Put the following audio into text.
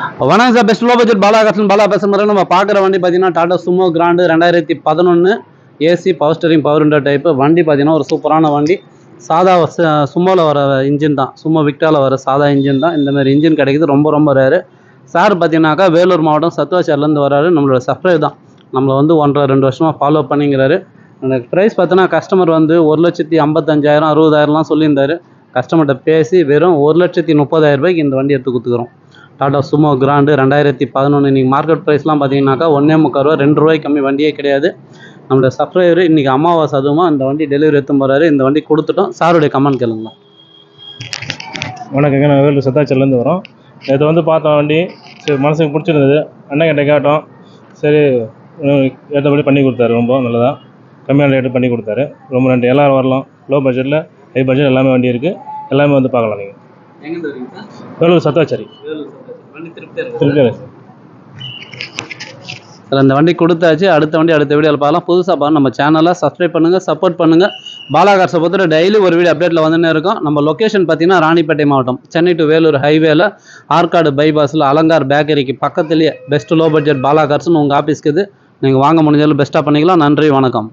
வணக்கம் sir. Best low budget பாலாகாசன் Bala பேசுகிற நம்ம பார்க்குற வண்டி பார்த்தீங்கன்னா டாடா சுமோ கிராண்டு ரெண்டாயிரத்தி பதினொன்று AC power steering power window type வண்டி பார்த்தீங்கன்னா ஒரு சூப்பரான வண்டி. சாதா சுமோவில் வர இன்ஜின் தான். சுமோ விக்டாவில் வர சாதா இன்ஜின் தான். இந்தமாதிரி இன்ஜின் கிடைக்கிது. ரொம்ப ரொம்ப ரேரு சார் பார்த்தீங்கன்னாக்கா வேலூர் மாவட்டம் சத்துவாச்சார்லேருந்து வராரு நம்மளோட சப்ஸ்கிரைப் தான். நம்மளை வந்து ஒன்றரை ரெண்டு வருஷமாக ஃபாலோ பண்ணிங்கிறாரு. அந்த ப்ரைஸ் பார்த்தோன்னா கஸ்டமர் வந்து ஒரு லட்சத்தி ஐம்பத்தஞ்சாயிரம் அறுபதாயிரம்லாம் சொல்லியிருந்தாரு. கஸ்டமர்கிட்ட பேசி வெறும் ஒரு லட்சத்தி முப்பதாயிரம் ரூபாய்க்கு இந்த வண்டி எடுத்து கொடுத்துக்குறோம். டாடா சுமோ கிராண்டு ரெண்டாயிரத்தி பதினொன்று இன்றைக்கி மார்க்கெட் ப்ரைஸ்லாம் பார்த்தீங்கன்னாக்கா ஒன்றே முக்கால் ரூபா ரெண்டு ரூபாய்க்கு கம்மி வண்டியே கிடையாது. நம்மளோட சப்ஸ்கிரைபர் இன்றைக்கி அமாவாசை அதுவுமா இந்த வண்டி டெலிவரி எடுத்து போகிறாரு இந்த வண்டி கொடுத்துட்டோம். சாருடைய கமெண்ட் கேளுங்களா வணக்கங்க. நாங்கள் வேலூர் சத்தாச்சல்லேருந்து வரோம். நேற்று வந்து பார்த்தோம் வண்டி சரி மனசுக்கு பிடிச்சிருந்தது. அண்ணன் கிட்ட கேட்டோம். சரி ஏற்றபடி பண்ணி கொடுத்தாரு. ரொம்ப நல்லதாக கம்மியான ரேட்டு பண்ணி கொடுத்தாரு. ரொம்ப நன்றி. எல்லோரும் வரலாம். லோ பட்ஜெட்டில் ஹை பட்ஜெட் எல்லாமே வண்டி இருக்குது எல்லாமே வந்து பார்க்கலாம் நீங்கள் வேலூர் சத்தாச்சேரி திருப்தியாக சார் அந்த வண்டி கொடுத்தாச்சு அடுத்த வண்டி அடுத்த வீடியோவில் பார்க்கலாம். புதுசாக பாருங்க நம்ம சேனலை சப்ஸ்கிரைப் பண்ணுங்கள் சப்போர்ட் பண்ணுங்கள் பாலாகார்ஸை பொறுத்தவரை டெய்லி ஒரு வீடியோ அப்டேட்டில் வந்துன்னே இருக்கும். நம்ம லொக்கேஷன் பார்த்தீங்கன்னா ராணிப்பேட்டை மாவட்டம் சென்னை டு வேலூர் ஹைவேல ஆற்காடு பைபாஸில் அலங்கார் பேக்கரிக்கு பக்கத்துலேயே பெஸ்ட் லோ பட்ஜெட் பாலாகார்ஸ்னு உங்கள் ஆஃபீஸ்க்கு இது. நீங்கள் வாங்க முடிஞ்சாலும் பெஸ்ட்டாக பண்ணிக்கலாம். நன்றி வணக்கம்.